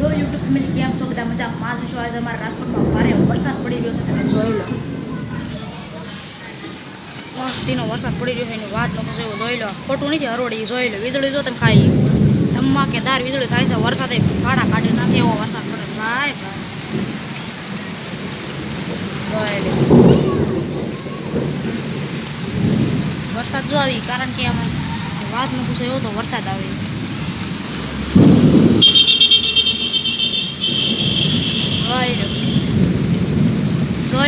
લો YouTube family કેમ છો બધા મજા માં છો આજે અમારા રાજકોટમાં ભારે વરસાદ પડી રહ્યો છે, તમે જોઈ લો. મસ્તીનો વરસાદ પડી રહ્યો છે, એની વાત ન પૂછો જોઈ લો. ખોટું નથી હરોડી જોઈ લો. વીજળી જો તમે ખાઈ. ધમાકેદાર વીજળી થાય છે, વરસાદે ભાડા કાઢી નાખે એવો વરસાદ પડે. ભાઈ ભાઈ. જોઈ લો. વરસાદ જો આવી, કારણ કે આમાં વાત ન પૂછો એવો તો વરસાદ આવે જોઈ લો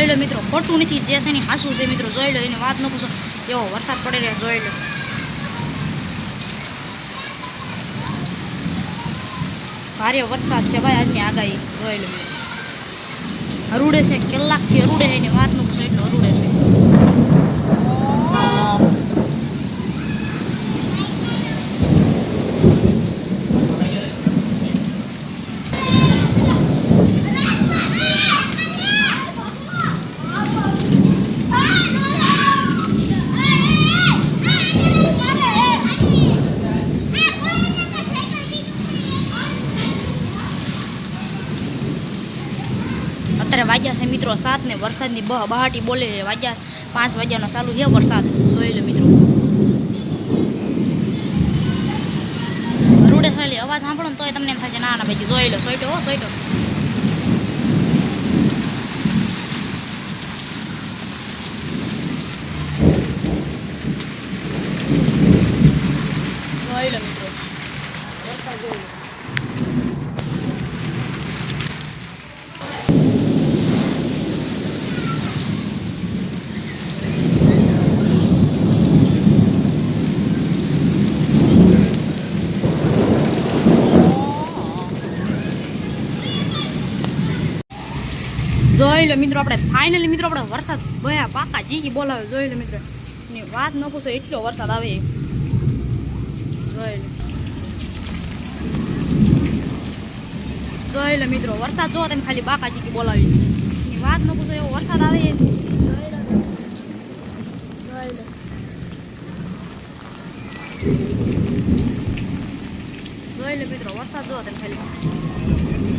જોઈ મિત્રો, ખોટું નથી, જે છે એની હાસું છે મિત્રો, જોઈ લો, એની વાત ન પૂછો. એવો વરસાદ પડી રહ્યો, જોઈ લો. ભારે વરસાદ છે ભાઈ, આજની આગાહી જોઈ લો. હરુડે છે, કલાકથી હરુડે એની વાત ન પૂછો, એટલો હરુડે છે. અત્યારે વાગ્યા છે મિત્રો સાત ને વરસાદની બહ બહાટી બોલે વાગ્યા પાંચ વાગ્યાનો ચાલુ છે વરસાદ. જોઈ મિત્રો. રૂડે ખાલી અવાજ સાંભળો ને તોય તમને એમ થાય ના ના ભાઈ જોઈ લો સોઈટો હો સોઈટો જોઈ મિત્રો. વરસાદ જોઈ જોઈ લો મિત્રો આપણે ફાઇનલી મિત્રો આપણે વરસાદ ભયા પાકા જીકી બોલાવે, જોઈ લો મિત્રો. ની વાત ન પૂછો, એટલો વરસાદ આવે. જોઈ લો. જોઈ લો મિત્રો, વરસાદ જો તમે ખાલી બાકા કી બોલાવી ની વાત ન પૂછો, એવો વરસાદ આવે. જોઈ લો મિત્રો, વરસાદ જો તમે ખાલી.